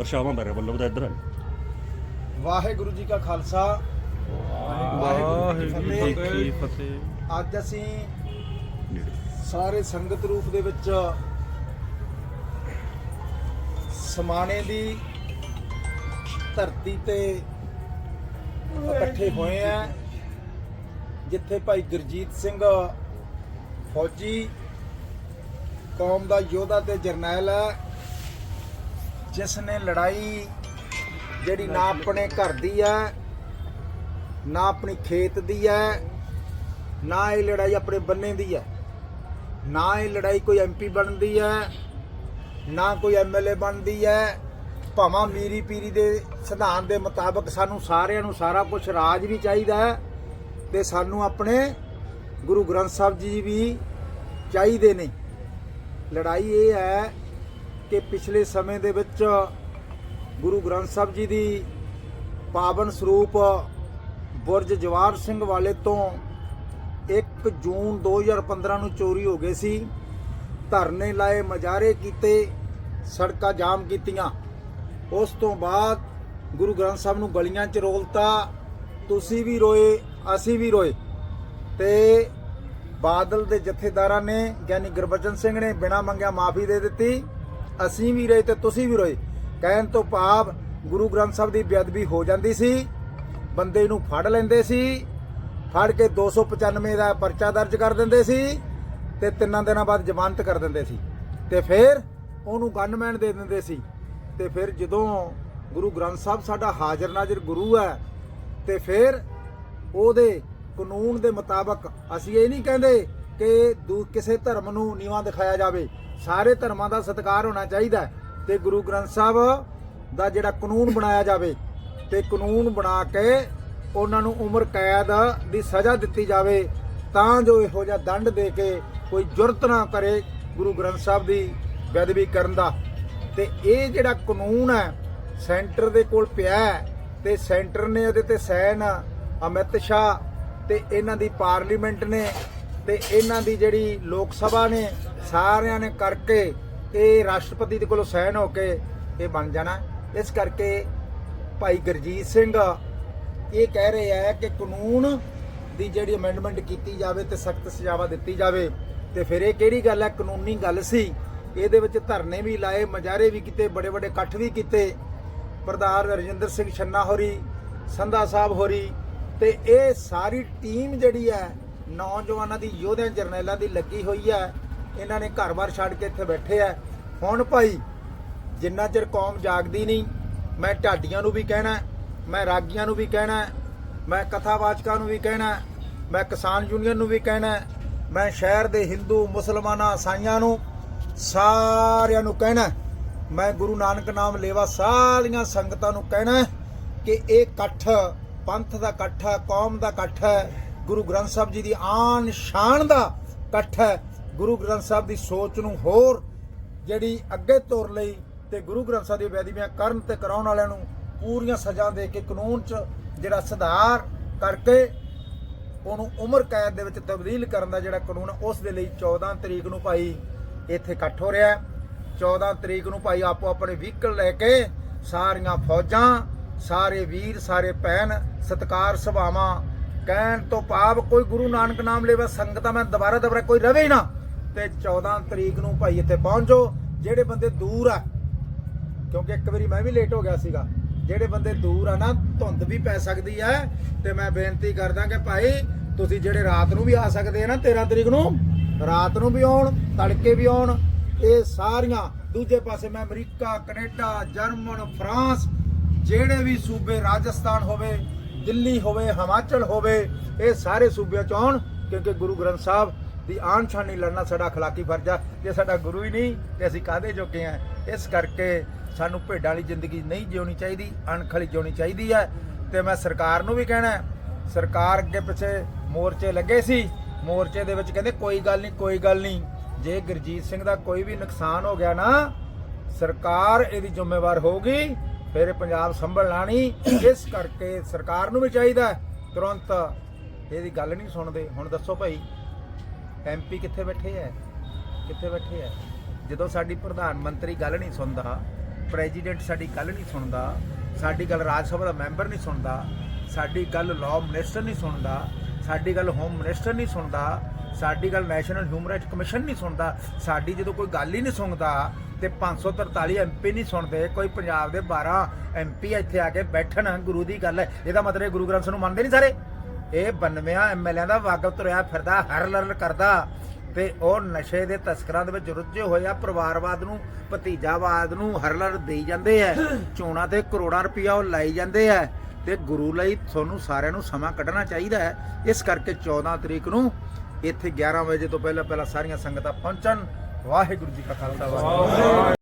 ਪਰਛਾਵਾਂ ਮੇਰੇ ਵੱਲੋਂ ਤਾਂ ਇੱਧਰ ਆ। ਵਾਹਿਗੁਰੂ ਜੀ ਕਾ ਖਾਲਸਾ। ਵਾਹਿਗੁਰੂ ਜੀ ਕੀ ਫਤਿਹ। ਅੱਜ ਅਸੀਂ ਸਾਰੇ ਸੰਗਤ ਰੂਪ ਦੇ ਵਿੱਚ ਸਮਾਣੇ ਦੀ ਧਰਤੀ ਤੇ ਇਕੱਠੇ ਹੋਏ ਆ। ਜਿੱਥੇ ਭਾਈ ਗੁਰਜੀਤ ਸਿੰਘ ਫੌਜੀ ਕੌਮ ਦਾ ਯੋਧਾ ਤੇ ਜਰਨੈਲ ਹੈ ਜਿਸ ਨੇ ਲੜਾਈ ਜਿਹੜੀ ਨਾ ਆਪਣੇ ਘਰ ਦੀ ਹੈ, ਨਾ ਆਪਣੀ ਖੇਤ ਦੀ ਹੈ, ਨਾ ਇਹ ਲੜਾਈ ਆਪਣੇ ਬੰਨੇ ਦੀ ਹੈ। ਨਾ ਇਹ ਲੜਾਈ ਕੋਈ ਐਮਪੀ ਬਣਦੀ ਹੈ, ਨਾ ਕੋਈ ਐਮਐਲਏ ਬਣਦੀ ਹੈ। ਭਾਵਾਂ ਮੀਰੀ ਪੀਰੀ ਦੇ ਸਿਧਾਂਤ ਦੇ ਮੁਤਾਬਕ ਸਾਨੂੰ ਸਾਰਿਆਂ ਨੂੰ ਸਾਰਾ ਕੁਝ ਰਾਜ ਵੀ ਚਾਹੀਦਾ ਹੈ ਤੇ ਸਾਨੂੰ ਆਪਣੇ ਗੁਰੂ ਗ੍ਰੰਥ ਸਾਹਿਬ ਜੀ ਵੀ ਚਾਹੀਦੇ ਨੇ। ਲੜਾਈ ਇਹ ਹੈ ਕਿ ਪਿਛਲੇ ਸਮੇਂ ਦੇ ਵਿੱਚ ਗੁਰੂ ਗ੍ਰੰਥ ਸਾਹਿਬ ਜੀ ਦੀ ਪਾਵਨ ਸਰੂਪ ਬੁਰਜ ਜਵਾਰ ਸਿੰਘ ਵਾਲੇ ਤੋਂ 1 ਜੂਨ 2015 ਨੂੰ ਚੋਰੀ ਹੋ ਗਏ ਸੀ। ਧਰਨੇ ਲਾਏ, ਮਜਾਰੇ ਕੀਤੇ, ਸੜਕਾਂ ਜਾਮ ਕੀਤੀਆਂ। ਉਸ ਤੋਂ ਬਾਅਦ ਗੁਰੂ ਗ੍ਰੰਥ ਸਾਹਿਬ ਨੂੰ ਗਲੀਆਂ 'ਚ ਰੋਲਤਾ। ਤੁਸੀਂ ਵੀ ਰੋਏ, ਅਸੀਂ ਵੀ ਰੋਏ। ਤੇ ਬਾਦਲ ਦੇ ਜਥੇਦਾਰਾਂ ਨੇ ਗਿਆਨੀ ਗੁਰਬਚਨ ਸਿੰਘ ਨੇ ਬਿਨਾਂ ਮੰਗਿਆ ਮਾਫੀ ਦੇ ਦਿੱਤੀ। ਅਸੀਂ ਵੀ ਰਹੇ ਤੇ ਤੁਸੀਂ ਵੀ ਰੋਏ ਕਹਿਣ ਤੋਂ ਭਾਵ ਗੁਰੂ ਗ੍ਰੰਥ ਸਾਹਿਬ ਦੀ ਬੇਅਦਬੀ ਹੋ ਜਾਂਦੀ ਸੀ, ਬੰਦੇ ਨੂੰ ਫੜ ਲੈਂਦੇ ਸੀ, ਫੜ ਕੇ 295 ਦਾ ਪਰਚਾ ਦਰਜ ਕਰ ਦਿੰਦੇ ਸੀ ਤੇ ਤਿੰਨਾਂ ਦਿਨਾਂ ਬਾਅਦ ਜ਼ਮਾਨਤ ਕਰ ਦਿੰਦੇ ਸੀ। ਤੇ ਫਿਰ ਉਹਨੂੰ ਗਨਮੈਨ ਦੇ ਦਿੰਦੇ ਸੀ। ਤੇ ਫਿਰ ਜਦੋਂ ਗੁਰੂ ਗ੍ਰੰਥ ਸਾਹਿਬ ਸਾਡਾ ਹਾਜ਼ਰ ਨਾਜ਼ਰ ਗੁਰੂ ਹੈ, ਤੇ ਫਿਰ ਉਹਦੇ ਕਾਨੂੰਨ ਦੇ ਮੁਤਾਬਕ ਅਸੀਂ ਇਹ ਨਹੀਂ ਕਹਿੰਦੇ ਕਿ ਦੂ, ਕਿਸੇ ਧਰਮ ਨੂੰ ਨੀਵਾਂ ਦਿਖਾਇਆ ਜਾਵੇ। ਸਾਰੇ ਧਰਮਾਂ ਦਾ ਸਤਿਕਾਰ ਹੋਣਾ ਚਾਹੀਦਾ ਹੈ ਤੇ ਗੁਰੂ ਗ੍ਰੰਥ ਸਾਹਿਬ ਦਾ ਜਿਹੜਾ ਕਾਨੂੰਨ ਬਣਾਇਆ ਜਾਵੇ ਤੇ ਕਾਨੂੰਨ ਬਣਾ ਕੇ ਉਹਨਾਂ ਨੂੰ ਉਮਰ ਕੈਦ ਦੀ ਸਜ਼ਾ ਦਿੱਤੀ ਜਾਵੇ, ਤਾਂ ਜੋ ਇਹੋ ਜਿਹਾ ਦੰਡ ਦੇ ਕੇ ਕੋਈ ਜੁਰਤ ਨਾ ਕਰੇ ਗੁਰੂ ਗ੍ਰੰਥ ਸਾਹਿਬ ਦੀ ਬੇਅਦਬੀ ਕਰਨ ਦਾ। ਤੇ ਇਹ ਜਿਹੜਾ ਕਾਨੂੰਨ ਹੈ, ਸੈਂਟਰ ਦੇ ਕੋਲ ਪਿਆ ਹੈ ਤੇ ਸੈਂਟਰ ਨੇ ਉਹਦੇ ਤੇ ਸੈਨ ਅਮਿਤ ਸ਼ਾਹ ਤੇ ਇਹਨਾਂ ਦੀ ਪਾਰਲੀਮੈਂਟ ਨੇ ਤੇ ਇਹਨਾਂ ਦੀ ਜਿਹੜੀ ਲੋਕ ਸਭਾ ਨੇ, ਸਾਰਿਆਂ ਨੇ ਕਰਕੇ ਇਹ ਰਾਸ਼ਟਰਪਤੀ ਦੇ ਕੋਲੋਂ ਸਾਈਨ ਹੋ ਕੇ ਇਹ ਬਣ ਜਾਣਾ। ਇਸ ਕਰਕੇ ਭਾਈ ਗੁਰਜੀਤ ਸਿੰਘ ਇਹ ਕਹਿ ਰਹੇ ਆ ਕਿ ਕਾਨੂੰਨ ਦੀ ਜਿਹੜੀ ਅਮੈਂਡਮੈਂਟ ਕੀਤੀ ਜਾਵੇ ਤੇ ਸਖਤ ਸਜ਼ਾਵਾ ਦਿੱਤੀ ਜਾਵੇ। ਤੇ ਫਿਰ ਇਹ ਕਿਹੜੀ ਗੱਲ ਹੈ ਕਾਨੂੰਨੀ ਗੱਲ ਸੀ। ਇਹਦੇ ਵਿੱਚ ਧਰਨੇ ਵੀ ਲਾਏ ਮਜਾਰੇ ਵੀ ਕੀਤੇ ਬੜੇ ਬੜੇ ਇਕੱਠ ਵੀ ਕੀਤੇ। ਪ੍ਰਧਾਨ ਰਜਿੰਦਰ ਸਿੰਘ ਛੰਨਾ ਹੋਰੀ, ਸੰਧਾ ਸਾਹਿਬ ਹੋਰੀ ਤੇ ਇਹ ਸਾਰੀ ਟੀਮ ਜਿਹੜੀ ਹੈ ਨੌਜਵਾਨਾਂ ਦੀ ਯੋਧਿਆਂ ਜਰਨੈਲਾਂ ਦੀ ਲੱਗੀ ਹੋਈ ਹੈ। ਇਹਨਾਂ ਨੇ ਘਰ-ਬਾਰ ਛੱਡ ਕੇ ਇੱਥੇ ਬੈਠੇ ਆ ਹੁਣ ਭਾਈ, ਜਿੰਨਾ ਚਿਰ ਕੌਮ ਜਾਗਦੀ ਨਹੀਂ, ਮੈਂ ਢਾਡੀਆਂ ਨੂੰ ਵੀ ਕਹਿਣਾ ਮੈਂ ਰਾਗੀਆਂ ਨੂੰ ਵੀ ਕਹਿਣਾ ਮੈਂ ਕਥਾਵਾਚਕਾਂ ਨੂੰ ਵੀ ਕਹਿਣਾ ਮੈਂ ਕਿਸਾਨ ਯੂਨੀਅਨ ਨੂੰ ਵੀ ਕਹਿਣਾ ਮੈਂ ਸ਼ਹਿਰ ਦੇ ਹਿੰਦੂ, ਮੁਸਲਮਾਨਾਂ ਸਾਈਆਂ ਨੂੰ ਸਾਰਿਆਂ ਨੂੰ ਕਹਿਣਾ ਮੈਂ ਗੁਰੂ ਨਾਨਕ ਨਾਮ ਲੇਵਾ ਸਾਰੀਆਂ ਸੰਗਤਾਂ ਨੂੰ ਕਹਿਣਾ ਕਿ ਇਹ ਇਕੱਠ, ਪੰਥ ਦਾ ਇਕੱਠ ਹੈ, ਕੌਮ ਦਾ ਇਕੱਠ ਹੈ ਗੁਰੂ ਗ੍ਰੰਥ ਸਾਹਿਬ ਜੀ ਦੀ ਆਨ ਸ਼ਾਨ ਦਾ ਇਕੱਠ ਹੈ ਗੁਰੂ ਗ੍ਰੰਥ ਸਾਹਿਬ ਦੀ ਸੋਚ ਨੂੰ ਹੋਰ ਜਿਹੜੀ ਅੱਗੇ ਤੋਰ ਲਈ ਤੇ ਗੁਰੂ ਗ੍ਰੰਥ ਸਾਹਿਬ ਦੀ ਬੇਅਦਬੀਆਂ ਕਰਨ ਤੇ ਕਰਾਉਣ ਵਾਲਿਆਂ ਨੂੰ ਪੂਰੀਆਂ ਸਜ਼ਾ ਦੇ ਕੇ ਕਾਨੂੰਨ 'ਚ ਜਿਹੜਾ ਸੁਧਾਰ ਕਰਕੇ ਉਹਨੂੰ ਉਮਰ ਕੈਦ ਦੇ ਵਿੱਚ ਤਬਦੀਲ ਕਰਨ ਦਾ ਜਿਹੜਾ ਕਾਨੂੰਨ ਉਸ ਦੇ ਲਈ 14 ਤਰੀਕ ਨੂੰ ਭਾਈ ਇੱਥੇ ਇਕੱਠ ਹੋ ਰਿਹਾ ਹੈ। 14 ਤਰੀਕ ਨੂੰ ਭਾਈ ਆਪੋ ਆਪਣੇ ਵਹੀਕਲ ਲੈ ਕੇ ਸਾਰੀਆਂ ਫੌਜਾਂ, ਸਾਰੇ ਵੀਰ, ਸਾਰੇ ਭੈਣ ਸਤਕਾਰ ਸਭਾਵਾਂ ਕਹਿਣ ਤੋਂ ਪਾਪ ਕੋਈ ਗੁਰੂ ਨਾਨਕ ਨਾਮ ਲੈਵਾ, ਸੰਗਤਾਂ ਮੈਂ ਦੁਬਾਰਾ ਦੁਬਾਰਾ ਕੋਈ ਰਵੇ ਹੀ ਨਾ। ਤੇ 14 ਤਰੀਕ ਨੂੰ ਭਾਈ ਇੱਥੇ ਪਹੁੰਚੋ, ਜਿਹੜੇ ਬੰਦੇ ਦੂਰ ਆ, ਕਿਉਂਕਿ ਇੱਕ ਵਾਰੀ ਮੈਂ ਵੀ ਲੇਟ ਹੋ ਗਿਆ ਸੀਗਾ, ਜਿਹੜੇ ਬੰਦੇ ਦੂਰ ਆ ਨਾ, ਧੁੰਦ ਵੀ ਪੈ ਸਕਦੀ ਹੈ ਤੇ ਮੈਂ ਬੇਨਤੀ ਕਰਦਾ ਕਿ ਭਾਈ, ਤੁਸੀਂ ਜਿਹੜੇ ਰਾਤ ਨੂੰ ਵੀ ਆ ਸਕਦੇ ਆ ਨਾ 13 ਤਰੀਕ ਨੂੰ, ਰਾਤ ਨੂੰ ਵੀ ਆਉਣ, ਤੜਕੇ ਵੀ ਆਉਣ, ਇਹ ਸਾਰੀਆਂ, ਦੂਜੇ ਪਾਸੇ ਮੈਂ ਅਮਰੀਕਾ, ਕੈਨੇਡਾ, ਜਰਮਨ, ਫਰਾਂਸ, ਜਿਹੜੇ ਵੀ ਸੂਬੇ ਰਾਜਸਥਾਨ ਹੋਵੇ ਦਿੱਲੀ ਹੋਵੇ, ਹਿਮਾਚਲ ਹੋਵੇ, ਇਹ ਸਾਰੇ ਸੂਬਿਆਂ ਚ ਆਉਣ, ਕਿਉਂਕਿ ਗੁਰੂ ਗ੍ਰੰਥ ਸਾਹਿਬ ਦੀ ਆਨ ਸ਼ਾਨ ਲੜਨਾ ਸਾਡਾ ਅਖਲਾਕੀ ਫਰਜ਼ ਆ। ਜੇ ਸਾਡਾ ਗੁਰੂ ਹੀ ਨਹੀਂ, ਤੇ ਅਸੀਂ ਕਾਹਦੇ ਜੋਗੇ ਆ? ਇਸ ਕਰਕੇ ਸਾਨੂੰ ਭੇਡਾਂ ਵਾਲੀ ਜ਼ਿੰਦਗੀ ਨਹੀਂ ਜਿਉਣੀ ਚਾਹੀਦੀ, ਅਣਖ ਵਾਲੀ ਜਿਉਣੀ ਚਾਹੀਦੀ ਹੈ ਤੇ ਮੈਂ ਸਰਕਾਰ ਨੂੰ ਵੀ ਕਹਿਣਾ ਸਰਕਾਰ ਅੱਗੇ ਪਿੱਛੇ ਮੋਰਚੇ ਲੱਗੇ ਸੀ, ਮੋਰਚੇ ਦੇ ਵਿੱਚ ਕਹਿੰਦੇ, ਕੋਈ ਗੱਲ ਨਹੀਂ, ਕੋਈ ਗੱਲ ਨਹੀਂ, ਜੇ ਗੁਰਜੀਤ ਸਿੰਘ ਦਾ ਕੋਈ ਵੀ ਨੁਕਸਾਨ ਹੋ ਗਿਆ ਨਾ, ਸਰਕਾਰ ਇਹਦੀ ਜ਼ਿੰਮੇਵਾਰ ਹੋਊਗੀ ਫਿਰ ਇਹ ਪੰਜਾਬ ਸੰਭਲਣਾ ਨਹੀਂ ਇਸ ਕਰਕੇ ਸਰਕਾਰ ਨੂੰ ਵੀ ਚਾਹੀਦਾ ਤੁਰੰਤ ਇਹਦੀ ਗੱਲ ਨਹੀਂ ਸੁਣਦੇ। ਹੁਣ ਦੱਸੋ ਭਾਈ ਐਮਪੀ ਕਿੱਥੇ ਬੈਠੇ ਐ ਕਿੱਥੇ ਬੈਠੇ ਐ ਜਦੋਂ ਸਾਡੀ ਪ੍ਰਧਾਨ ਮੰਤਰੀ ਗੱਲ ਨਹੀਂ ਸੁਣਦਾ, ਪ੍ਰੈਜ਼ੀਡੈਂਟ ਸਾਡੀ ਗੱਲ ਨਹੀਂ ਸੁਣਦਾ, ਸਾਡੀ ਗੱਲ ਰਾਜ ਸਭਾ ਦਾ ਮੈਂਬਰ ਨਹੀਂ ਸੁਣਦਾ, ਸਾਡੀ ਗੱਲ ਲਾਅ ਮਿਨਿਸਟਰ ਨਹੀਂ ਸੁਣਦਾ, ਸਾਡੀ ਗੱਲ ਹੋਮ ਮਿਨਿਸਟਰ ਨਹੀਂ ਸੁਣਦਾ ਸਾਡੀ ਗੱਲ ਨੈਸ਼ਨਲ ਹਿਊਮਨ ਰਾਈਟ ਕਮਿਸ਼ਨ ਨਹੀਂ ਸੁਣਦਾ। ਸਾਡੀ ਜਦੋਂ ਕੋਈ ਗੱਲ ਹੀ ਨਹੀਂ ਸੁਣਦਾ ਤੇ 543 ਐਮਪੀ ਨਹੀਂ ਸੁਣਦੇ, ਕੋਈ ਪੰਜਾਬ ਦੇ 12 ਐਮਪੀ ਇੱਥੇ ਆ ਕੇ ਬੈਠਣ ਗੁਰੂ ਦੀ ਗੱਲ ਹੈ। ਇਹਦਾ ਮਤਲਬ ਇਹ ਗੁਰੂ ਗ੍ਰੰਥ ਨੂੰ ਮੰਨਦੇ ਨਹੀਂ ਸਾਰੇ? ਇਹ 92 ਐਮਐਲਏ ਦਾ ਵਾਕਫ ਤੁਰਿਆ ਫਿਰਦਾ, ਹਰ ਲਰਨ ਕਰਦਾ ਤੇ ਉਹ ਨਸ਼ੇ ਦੇ ਤਸਕਰਾਂ ਦੇ ਵਿੱਚ ਰੁੱਝੇ ਹੋਏ ਆ। ਪਰਿਵਾਰਵਾਦ ਨੂੰ, ਭਤੀਜਾਵਾਦ ਨੂੰ ਹਰ ਲਰ ਦੇਈ ਜਾਂਦੇ ਆ। ਚੋਣਾਂ ਤੇ ਕਰੋੜਾਂ ਰੁਪਇਆ ਉਹ ਲਾਈ ਜਾਂਦੇ ਆ। ਤੇ ਗੁਰੂ ਲਈ ਤੁਹਾਨੂੰ ਸਾਰਿਆਂ ਨੂੰ ਸਮਾਂ ਕੱਢਣਾ ਚਾਹੀਦਾ ਹੈ। ਇਸ ਕਰਕੇ 14 ਤਰੀਕ ਨੂੰ ਇੱਥੇ 11 ਵਜੇ ਤੋਂ ਪਹਿਲਾਂ ਪਹਿਲਾਂ ਸਾਰੀਆਂ ਸੰਗਤਾਂ ਪਹੁੰਚਣ। ਵਾਹਿਗੁਰੂ ਜੀ ਕਾ ਖਾਲਸਾ, ਵਾਹਿਗੁਰੂ ਜੀ